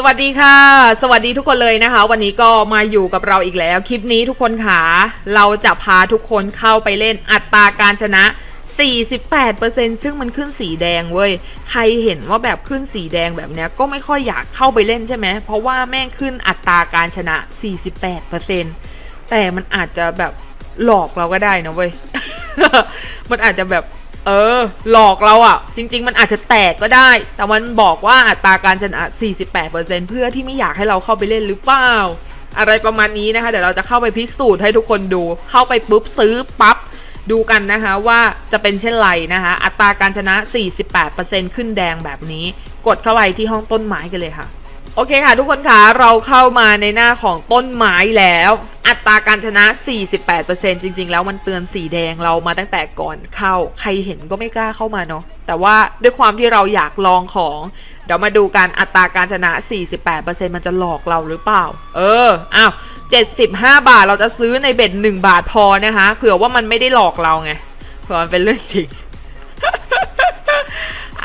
สวัสดีค่ะ สวัสดีทุกคนเลยนะคะ วันนี้ก็มาอยู่กับเราอีกแล้ว คลิปนี้ทุกคนขาเราจะพาทุกคนเข้าไปเล่นอัตราการชนะ 48%ซึ่งมันขึ้นสีแดงเว้ย ใครเห็นว่าแบบขึ้นสีแดงแบบเนี้ยก็ไม่ค่อยอยากเข้าไปเล่นใช่ไหม เพราะว่าแม่งขึ้นอัตราการชนะ 48%แต่มันอาจจะแบบหลอกเราก็ได้นะเว้ย มันอาจจะแบบ เออ หลอกเราอะ่ะ จริง ๆ มันอาจจะแตกก็ได้ แต่มันบอกว่าอัตราการชนะ 48%เพื่อที่ไม่อยากให้เราเข้าไปเล่นหรือเปล่า อะไรประมาณนี้นะคะ เดี๋ยวเราจะเข้าไปพิสูจน์ให้ทุกคนดู เข้าไปปุ๊บซื้อปั๊บ ดูกันนะคะว่าจะเป็นเช่นไรนะคะ อัตราการชนะ 48%ขึ้นแดงแบบนี้ กดเข้าไปที่ห้องต้นไม้กันเลยค่ะ โอเคค่ะทุกคนคะเราเข้ามาในหน้าของต้นไม้แล้ว อัตราการชนะ 48%จริง ๆ แล้วมันเตือนสีแดงเรามาตั้งแต่ก่อนเข้า ใครเห็นก็ไม่กล้าเข้ามาเนาะแต่ว่าด้วยความที่เราอยากลองของ เดี๋ยวมาดูกันอัตราการชนะ 48%มันจะหลอกเราหรือเปล่า เอออ้าว75 บาทเราจะซื้อในเบ็ด1บาทพอนะคะเผื่อว่ามันไม่ได้หลอกเราไงเผื่อมันเป็นเรื่องจริง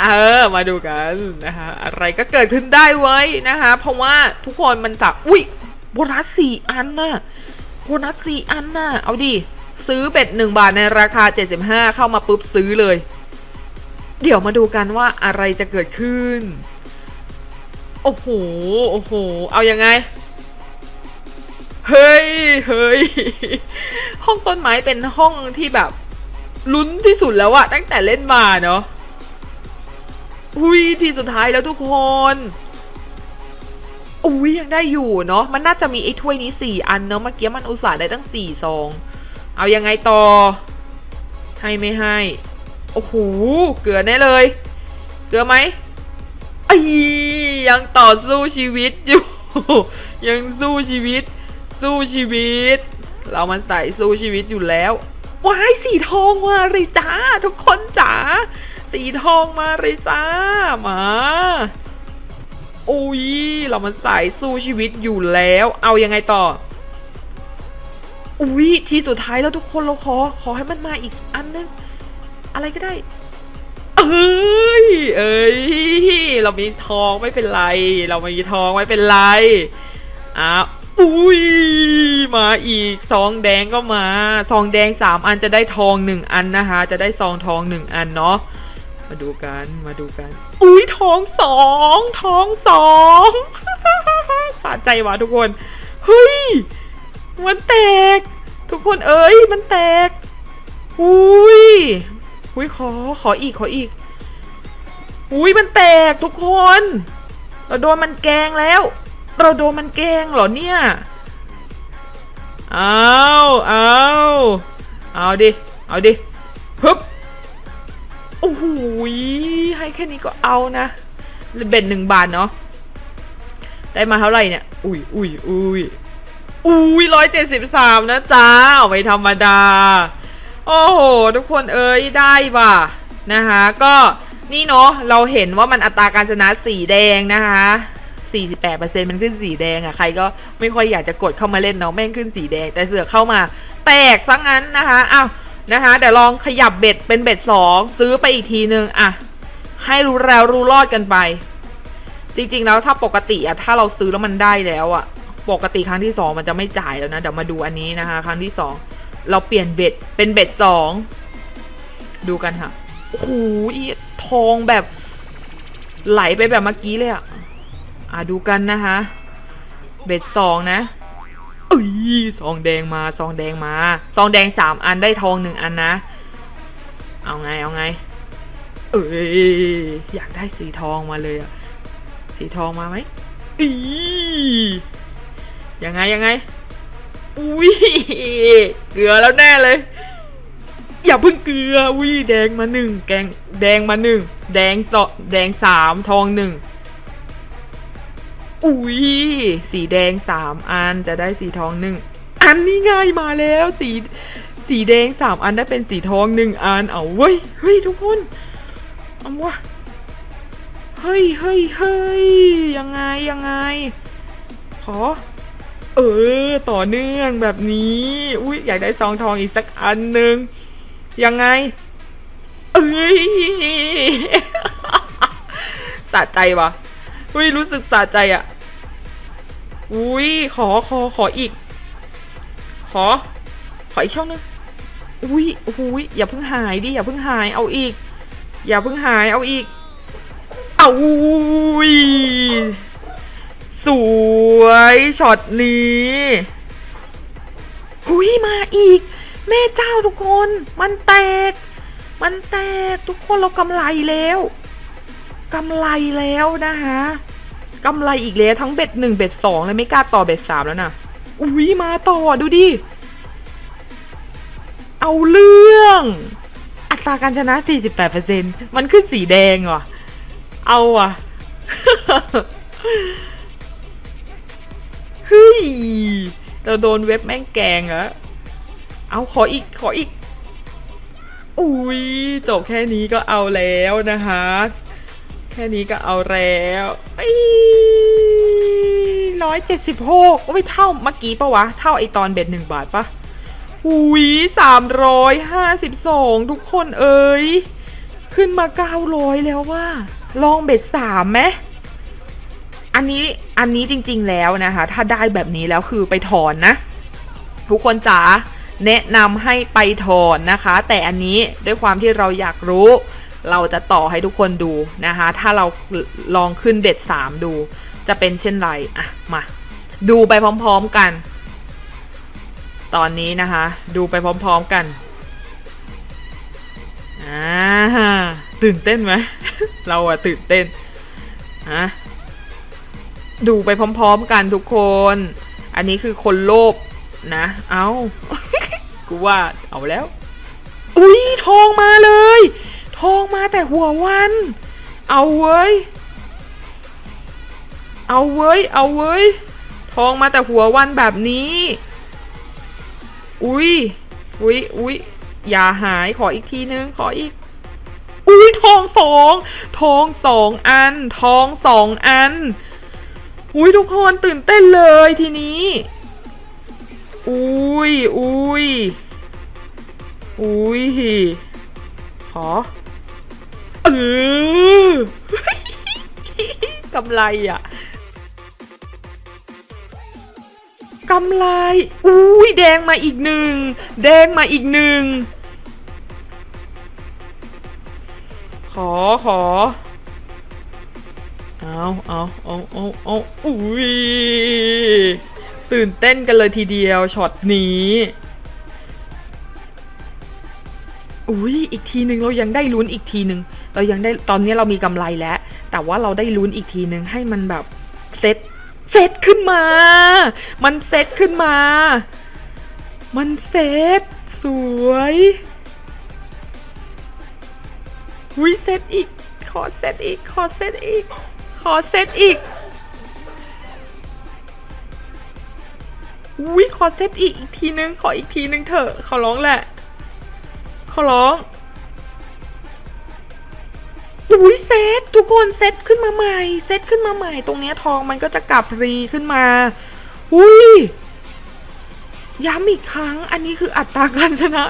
เออมาดูกันนะคะอะไรก็เกิดขึ้นได้ไว้นะคะเพราะว่าทุกคนมันจะอุ้ยโบนัสสี่อันน่ะโบนัสสี่อันน่ะเอาดิซื้อเบ็ดหนึ่งบาทในราคา 75 เข้ามาปุ๊บซื้อเลย เดี๋ยวมาดูกันว่าอะไรจะเกิดขึ้น โอ้โห โอ้โห เอายังไง เฮ้ย เฮ้ย ห้องต้นไม้เป็นห้องที่แบบลุ้นที่สุดแล้วอะตั้งแต่เล่นมาเนาะ อุ้ยทีสุดท้ายแล้วทุกคนอุ้ยยังได้อยู่เนาะมันน่าจะมีไอ้ถ้วยนี้สี่อันเนาะเมื่อกี้มันอุตส่าห์ได้ตั้งสี่ซองเอายังไงต่อ ให้ไม่ให้โอ้โหเกลือแน่เลย เกลือไหมอ้ยยังต่อสู้ชีวิตอยู่ ยังสู้ชีวิต สู้ชีวิต เรามันใส่สู้ชีวิตอยู่แล้วว้ายสีทองมาเลยจ้าทุกคนจ๋า สีทองมาเลยจ้ามาอุ้ยเรามันสายสู้ชีวิตอยู่แล้ว เอายังไงต่อ อุ้ยทีสุดท้ายแล้วทุกคนเราขอ ขอให้มันมาอีกอันนึง อะไรก็ได้ เอ้ย เอ้ย เรามีทองไม่เป็นไร เรามีทองไม่เป็นไร อ้าวอุ้ย มาอีกซองแดงก็มา ซองแดงสามอันจะได้ทองหนึ่งอันนะคะ จะได้ซองทองหนึ่งอันเนาะ มาดูกันมาดูกัน อุ้ยท้องสองท้องสองสะใจว่ะทุกคนเฮ้ยมันแตก ทุกคนเอ้ยมันแตกอุ้ยอุ้ยขอขออีกขออีกอุ้ยมันแตกทุกคน เราโดนมันแกงแล้ว เราโดนมันแกงเหรอเนี่ยเอาเอาเอาดิเอาดิฮึบ โอ้โหให้แค่นี้ก็เอานะเบ็ดหนึ่งบาทเนาะได้มาเท่าไหร่เนี่ย อุ้ยอุ้ยอุ้ยอุ้ยร้อยเจ็ดสิบสามนะจ๊ะเอาไม่ธรรมดา โอ้โห ทุกคนเอ้ยได้ว่ะนะคะก็นี่เนาะเราเห็นว่ามันอัตราการชนะสีแดงนะคะ48%มันขึ้นสีแดงอะ่ะใครก็ไม่ค่อยอยากจะกดเข้ามาเล่นเนาะแม่งขึ้นสีแดง แต่เสือเข้ามาแตกซะงั้นนะคะอ้าว นะคะเดี๋ยวลองขยับเบ็ดเป็นเบ็ดสองซื้อไปอีกทีนึงอะให้รู้แล้วรู้รอดกันไป จริงๆแล้วถ้าปกติอะถ้าเราซื้อแล้วมันได้แล้วอะปกติครั้งที่สองมันจะไม่จ่ายแล้วนะเดี๋ยวมาดูอันนี้นะคะ ครั้งที่สองเราเปลี่ยนเบ็ดเป็นเบ็ดสองดูกันค่ะโอ้โหทองแบบไหลไปแบบเมื่อกี้เลยอะอะดูกันนะคะ เบ็ดสองนะ ซองแดงมาซองแดงมาซองแดงสามอันได้ทองหนึ่งอันนะ เอาไงเอาไง เอ้ยอยากได้สีทองมาเลยอะสีทองมาไหมอียังไงยังไงอุ้ยเกลือแล้วแน่เลย อย่าเพิ่งเกลืออุ้ยแดงมาหนึ่งแกงแดงมาหนึ่งแดงสอแดงสามทองหนึ่ง อุ้ยสีแดงสามอันจะได้สีทองหนึ่งอันนี้ง่ายมาแล้วสีสีแดงสามอันได้เป็นสีทองหนึ่งอันเอาเว้ยเฮ้ยทุกคนเอาวะเฮ้ยเฮ้ยเฮ้ยยังไงยังไงขอเออ ต่อเนื่องแบบนี้อุ้ยอยากได้ซองทองอีกสักอันหนึ่งยังไง เอ้ยสะใจวะอุ้ยรู้สึกสะใจอะ อุ้ยขอขอขออีก ขอ ขออีกช่องหนึงอุ้ยอุ้ยอย่าเพิ่งหายดิอย่าเพิ่งหายเอาอีก อย่าเพิ่งหายเอาอีก เอาอุ้ยสวยช็อตนี้อุ้ยมาอีก แม่เจ้าทุกคน มันแตก มันแตกทุกคนเรากำไรแล้วกำไรแล้วนะคะ กำไรอีกแล้วทั้งเบ็ดหนึ่งเบ็ดสองเลยไม่กล้าต่อเบ็ดสามแล้วนะอุ้ยมาต่อดูดิ เอาเรื่อง อัตราการชนะ 48%มันขึ้นสีแดงว่ะ เอาอะเฮ้ยเราโดนเว็บแม่งแกงอะเอาขออีกขออีก อุ้ยจบแค่นี้ก็เอาแล้วนะคะ แค่นี้ก็เอาแล้วร้อยเจ็ดสิบหกโอ้ยเท่าเมื่อกี้ปะวะ เท่าไอตอนเบ็ดหนึ่งบาทปะอุ้ยสามร้อยห้าสิบสองทุกคนเอ้ย ขึ้นมาเก้าร้อยแล้วว่า ลองเบ็ดสามไหมอันนี้อันนี้จริงๆแล้วนะคะ ถ้าได้แบบนี้แล้วคือไปถอนนะ ทุกคนจ๋าแนะนำให้ไปถอนนะคะ แต่อันนี้ด้วยความที่เราอยากรู้ เราจะต่อให้ทุกคนดูนะคะ ถ้าเราลองขึ้นเบ็ดสามดู จะเป็นเช่นไรอะมา ดูไปพร้อมๆกัน ตอนนี้นะคะ ดูไปพร้อมๆกันอ่าตื่นเต้นไหม เราอะตื่นเต้นฮะดูไปพร้อมๆกันทุกคน อันนี้คือคนโลภนะ เอากูว่าเอาแล้ว อุ้ยทองมา ทองมาแต่หัววัน เอาเว้ย เอาเว้ย เอาเว้ย ทองมาแต่หัววันแบบนี้ อุ้ย อุ้ยอุ้ยอย่าหาย ขออีกทีนึง ขออีก อุ้ยทองสอง ทองสองอัน ทองสองอัน อุ้ยทุกคนตื่นเต้นเลยทีนี้ อุ้ยอุ้ยอุ้ยขอ อกำไรอะกำไร อุ้ยแดงมาอีกหนึ่ง แดงมาอีกหนึ่ง ขอขอ เอาเอาเอาเอาเอาอุ้ยตื่นเต้นกันเลยทีเดียวช็อตนี้ อุ้ยอีกทีหนึ่งเรายังได้ลุ้นอีกทีหนึ่งเรายังได้ตอนนี้เรามีกำไรแล้ว แต่ว่าเราได้ลุ้นอีกทีหนึ่งให้มันแบบเซตเซตขึ้นมา มันเซตขึ้นมา มันเซตสวยอุ้ยเซตอีก ขอเซตอีก ขอเซตอีก ขอเซตอีกอุ้ยขอเซตอีกอีกทีนึง ขออีกทีนึงเถอะขอร้องแหละ ขอร้องอุ้ยเซตทุกคนเซตขึ้นมาใหม่ เซตขึ้นมาใหม่ ตรงเนี้ยทองมันก็จะกลับรีขึ้นมา อุ้ยย้ำอีกครั้ง อันนี้คืออัตราการชนะ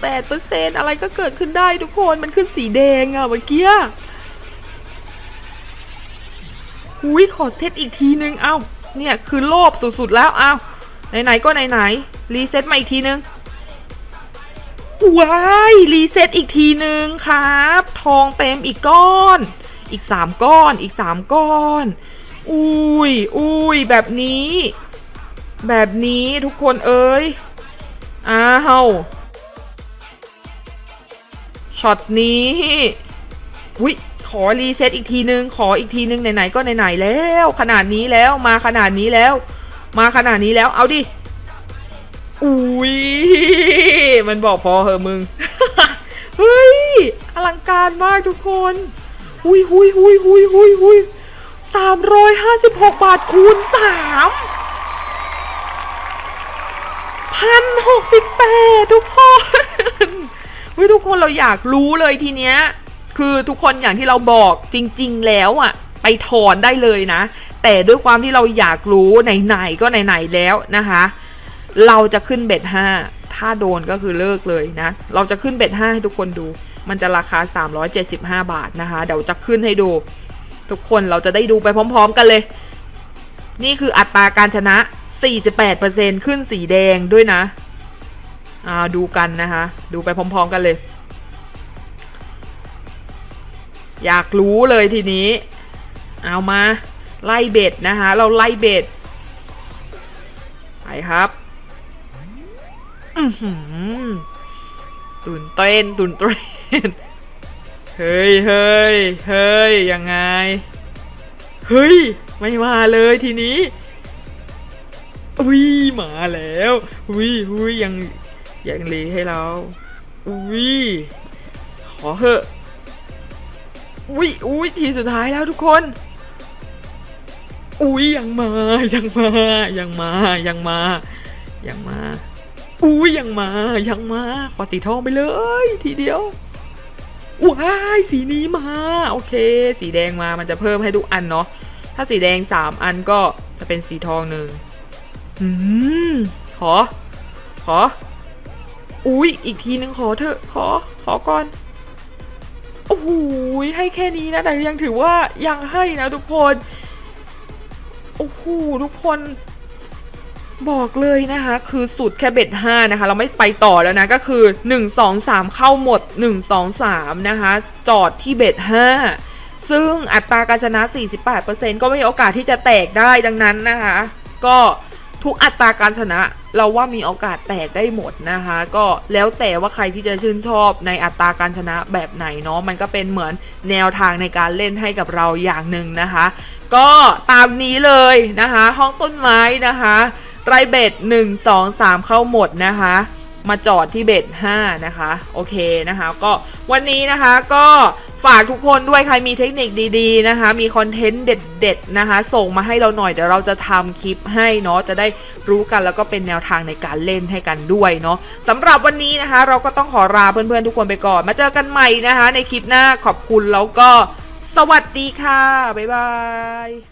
48%อะไรก็เกิดขึ้นได้ทุกคน มันขึ้นสีแดงอะเมื่อกี้อุ้ยขอเซตอีกทีนึง เอ้า เนี่ย คือโลภสุดๆแล้ว เอ้า ไหนๆ ก็ไหนๆ รีเซ็ตมาอีกทีนึง ว้ายรีเซ็ตอีกทีนึงครับ ทองเต็มอีกก้อน อีกสามก้อน อีกสามก้อน อุ้ยอุ้ยแบบนี้ แบบนี้ทุกคนเอ้ย อ้าวช็อตนี้อุ้ยขอรีเซ็ตอีกทีนึง ขออีกทีนึงไหนๆก็ไหนๆแล้ว ขนาดนี้แล้วมาขนาดนี้แล้ว มาขนาดนี้แล้วเอาดิ อุ้ยมันบอกพอเหอะมึง เฮ้ย อลังการมากทุกคนหุยหุยหุยหุยหุยหุยสามร้อยห้าสิบหกบาทคูณสามพันหกสิบแปดทุกคนเฮ้ยทุกคนเราอยากรู้เลยทีเนี้ย คือทุกคนอย่างที่เราบอกจริง ๆ แล้วอะไปถอนได้เลยนะ แต่ด้วยความที่เราอยากรู้ไหนๆก็ไหนๆแล้วนะคะ เราจะขึ้นเบ็ดห้าถ้าโดนก็คือเลิกเลยนะ เราจะขึ้นเบ็ดห้าให้ทุกคนดู มันจะราคา 375 บาทนะคะ เดี๋ยวจะขึ้นให้ดู ทุกคนเราจะได้ดูไปพร้อม ๆ กันเลย นี่คืออัตราการชนะ 48%ขึ้นสีแดงด้วยนะอ่าดูกันนะคะ ดูไปพร้อม ๆ กันเลย อยากรู้เลยทีนี้ เอามาไล่เบ็ดนะคะ เราไล่เบ็ดไปครับ ตุนเต้นตุนเต้นเฮ้ยเฮ้ยเฮ้ยยังไง เฮ้ย ไม่มาเลยทีนี้อุ้ยมาแล้วอุ้ยอุ้ยยังยังรีให้เราอุ้ยขอเหอะอุ้ยอุ้ยทีสุดท้ายแล้วทุกคนอุ้ยยังมายังมายังมายังมายังมา อุ้ยยังมา ยังมา ขอสีทองไปเลย ทีเดียวว้ายสีนี้มา โอเค สีแดงมามันจะเพิ่มให้ทุกอันเนาะถ้าสีแดงสามอันก็จะเป็นสีทองหนึ่งอืมขอ ขอ อุ้ยอีกทีนึงขอเถอะ ขอ ขอก่อนโอ้โหให้แค่นี้นะ แต่ยังถือว่ายังให้นะทุกคน โอ้โหทุกคน บอกเลยนะคะ คือสุดแค่เบ็ดห้านะคะ เราไม่ไปต่อแล้วนะ ก็คือ 1 2 3 เข้าหมด 1 2 3 นะคะ จอดที่เบ็ดห้าซึ่งอัตราการชนะ 48%ก็ไม่มีโอกาสที่จะแตกได้ดังนั้นนะคะ ก็ทุกอัตราการชนะเราว่ามีโอกาสแตกได้หมดนะคะ ก็แล้วแต่ว่าใครที่จะชื่นชอบในอัตราการชนะแบบไหนเนาะมันก็เป็นเหมือนแนวทางในการเล่นให้กับเราอย่างหนึ่งนะคะ ก็ตามนี้เลยนะคะ ห้องต้นไม้นะคะ ไรเบ็ด1 2 3เข้าหมดนะคะ มาจอดที่เบ็ด5นะคะ โอเคนะคะ ก็วันนี้นะคะก็ฝากทุกคนด้วยใครมีเทคนิคดีๆนะคะ มีคอนเทนต์เด็ดๆนะคะ ส่งมาให้เราหน่อยเดี๋ยวเราจะทำคลิปให้เนาะจะได้รู้กันแล้วก็เป็นแนวทางในการเล่นให้กันด้วยเนาะสำหรับวันนี้นะคะ เราก็ต้องขอลาเพื่อนๆทุกคนไปก่อน มาเจอกันใหม่นะคะ ในคลิปหน้าขอบคุณแล้วก็ สวัสดีค่ะ บ๊ายบาย